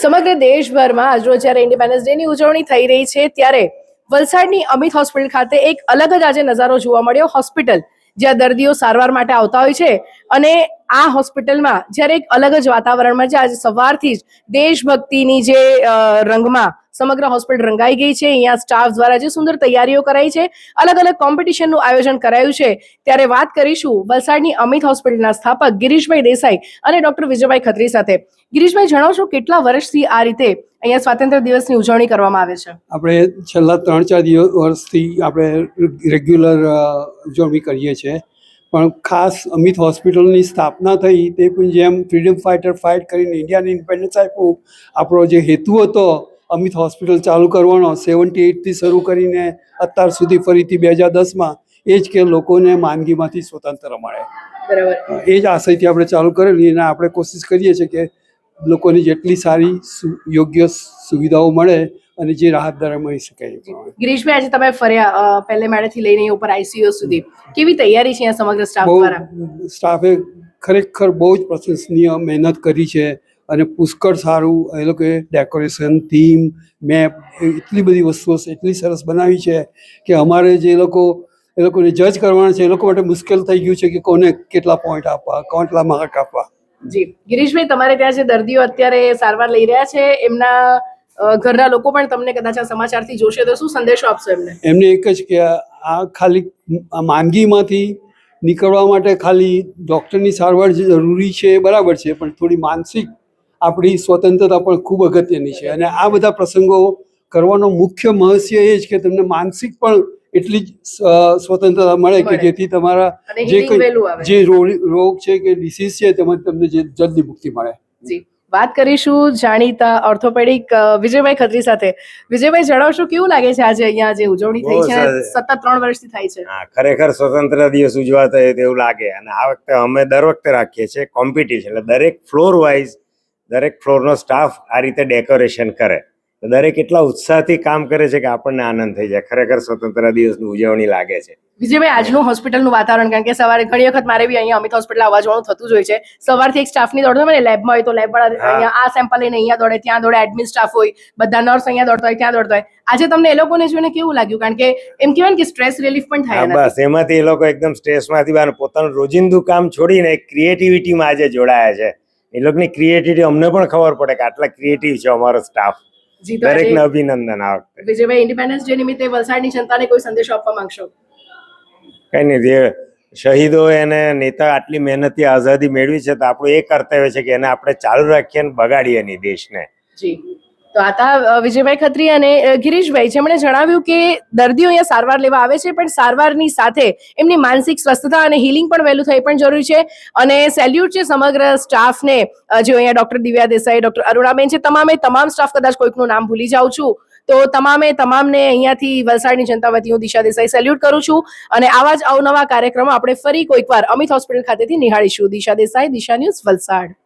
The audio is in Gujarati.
સમગ્ર દેશભરમાં આજરોજ જ્યારે ઇન્ડિપેન્ડન્સ ડેની ઉજવણી થઈ રહી છે, ત્યારે વલસાડની અમિત હોસ્પિટલ ખાતે એક અલગ જ આજે નજારો જોવા મળ્યો. હોસ્પિટલ જ્યાં દર્દીઓ સારવાર માટે આવતા હોય છે અને આ હોસ્પિટલમાં જ્યારે એક અલગ જ વાતાવરણમાં છે. આજે સવારથી જ દેશભક્તિની જે રંગમાં સમગ્ર હોસ્પિટલ રંગાઈ ગઈ છે. અહીંયા સ્ટાફ દ્વારા જે સુંદર તૈયારીઓ કરાઈ છે, અલગ અલગ કોમ્પિટિશનનું આયોજન કરાયું છે. ત્યારે વાત કરીશું વલસાડની અમિત હોસ્પિટલના સ્થાપક ગિરીશભાઈ દેસાઈ અને ડોક્ટર વિજયભાઈ ખત્રી સાથે. ગિરીશભાઈ, જણાવશો કેટલા વર્ષથી આ રીતે અહીંયા સ્વાતંત્ર્ય દિવસની ઉજવણી કરવામાં આવે છે? આપણે છેલ્લા ત્રણ ચાર દિવસ વર્ષથી આપણે રેગ્યુલર ઉજવણી કરીએ છીએ. પણ ખાસ અમિત હોસ્પિટલની સ્થાપના થઈ તે પણ જેમ ફ્રીડમ ફાઇટર ફાઇટ કરીને ઇન્ડિયાને ઇન્ડિપેન્ડન્સ આપ્યું, આપણો જે હેતુ હતો અમિત હોસ્પિટલ ચાલુ કરવાનો સેવન્ટી એઇટથી શરૂ કરીને અત્યાર સુધી ફરીથી બે હજાર દસમાં એ જ કે લોકોને માંદગીમાંથી સ્વતંત્ર મળે. બરાબર. એ જ આશયથી આપણે ચાલુ કરેલી અને આપણે કોશિશ કરીએ છીએ કે લોકોને જેટલી સારી યોગ્ય સુવિધાઓ મળે અને જે રાહત દ્વારા મળી શકે ગિરીશભાઈ આજે તમે ફર્યા પહેલે મેળેથી લઈને ઉપર આઈસીયુ સુધી. કેવી તૈયારી છે સમગ્ર સ્ટાફ દ્વારા? સ્ટાફે ખરેખર બહુ જ પ્રશંસનીય મહેનત કરી છે. અને પુષ્કળ સારું એ લોકોએ ડેકોરેશન થીમ મેપ એટલી બધી વસ્તુઓ એટલી સરસ બનાવી છે કે અમારે જે લોકો એ લોકોને જજ કરવાના છે એ લોકો માટે મુશ્કેલ થઈ ગયું છે કે કોને કેટલા પોઈન્ટ આપવા કેટલા માર્ક આપવા. જી. ગિરીશભાઈ તમારે ત્યાં જે દર્દીઓ અત્યારે સારવાર લઈ રહ્યા છે એમના ઘરના લોકો પણ તમને કદાચ આ સમાચારથી જોશે તો શું સંદેશો આપશો એમને? એમને એક જ કે આ ખાલી આ માંદગીમાંથી નીકળવા માટે ખાલી ડૉક્ટરની સારવાર જે જરૂરી છે બરાબર છે પણ થોડી માનસિક આપણી સ્વતંત્રતા પણ ખૂબ અગત્યની છે. અને આ બધા પ્રસંગો કરવાનો મુખ્ય મહસ્ય એ જ કે તમને માનસિક પણ એટલી જ સ્વતંત્રતા મળે કે જેથી તમારા જે healing જે રોગ છે કે ડિસીઝ છે તેમાં તમને જે જલ્દી મુક્તિ મળે. વાત કરીશું જાણીતા ઓર્થોપેડિક વિજયભાઈ ખત્રી સાથે. વિજયભાઈ જણાવશો કેવું લાગે છે આજે અહીંયા જે ઉજવણી થઈ છે? સતત ત્રણ વર્ષથી થાય છે. હા ખરેખર સ્વતંત્ર દિવસ ઉજવાતો હોય તેવું લાગે. અને આ વખતે અમે દર વખતે રાખીએ છીએ કોમ્પિટિશન એટલે દરેક ફ્લોર વાઇઝ દરેક ફ્લોરનો સ્ટાફ આ રીતે ડેકોરેશન કરે. તો દરેક એટલા ઉત્સાહથી કામ કરે છે કે આપણને આનંદ થઈ જાય. ખરેખર સ્વતંત્ર દિવસની ઉજવણી લાગે છે. વિજયભાઈ આજનું હોસ્પિટલનું વાતાવરણ કારણ કે સવારે ઘણી વખત મારે બી અહીંયા અમિત હોસ્પિટલ આવવા જવાનું થતું જ હોય છે. સવારથી એક સ્ટાફની દોડતો હોય ને લેબમાં હોય તો લેબવાળા અહીંયા આ સેમ્પલ લઈને અહીંયા દોડે ત્યાં દોડે એડમિન સ્ટાફ હોય બધા નર્સ અહીંયા દોડતા હોય ત્યાં દોડતા હોય. આજે તમને એ લોકોને જોઈને કેવું લાગ્યું? કારણ કે એમ કહેવાય કે સ્ટ્રેસ રિલીફ પણ થાય. બસ એમાંથી એ લોકો એકદમ સ્ટ્રેસમાંથી બહાર. પોતાનું રોજિંદુ કામ છોડીને ક્રિએટિવિટીમાં આજે જોડાયા છે. એ લોકોની ક્રિએટિવિટી અમને પણ ખબર પડે કે આટલા ક્રિએટિવ છે અમારો સ્ટાફ દરેકને અભિનંદન આ વખતે. વિજયભાઈ ઇન્ડિપેન્ડન્સ ડે નિમિત્તે વલસાડની જનતાને કોઈ સંદેશો આપવા માંગશો? કઈ નહીં જે શહીદો એને નેતા આટલી મહેનતથી આઝાદી મેળવી છે તો આપણું એ કર્તવ્ય છે કે એને આપણે ચાલુ રાખીએ અને બગાડીએ નહીં દેશને. જી. તો આતા વિજયભાઈ ખત્રી અને ગિરીશભાઈ જેમણે જણાવ્યું કે દર્દીઓ અહીંયા સારવાર લેવા આવે છે, પણ સારવારની સાથે એમની માનસિક સ્વસ્થતા અને હિલિંગ પણ વહેલું થાય પણ જરૂરી છે. અને સેલ્યુટ છે સમગ્ર સ્ટાફને જે અહીંયા ડોક્ટર દિવ્યા દેસાઈ, ડોક્ટર અરુણાબેન છે, તમામે તમામ સ્ટાફ કદાચ કોઈકનું નામ ભૂલી જાઉં છું. તો તમામે તમામને અહીંયાથી વલસાડની જનતા વતી હું દિશા દેસાઈ સેલ્યુટ કરું છું. અને આવા જ અવનવા કાર્યક્રમો આપણે ફરી કોઈકવાર અમિત હોસ્પિટલ ખાતેથી નિહાળીશું. દિશા દેસાઈ, દિશા ન્યૂઝ વલસાડ.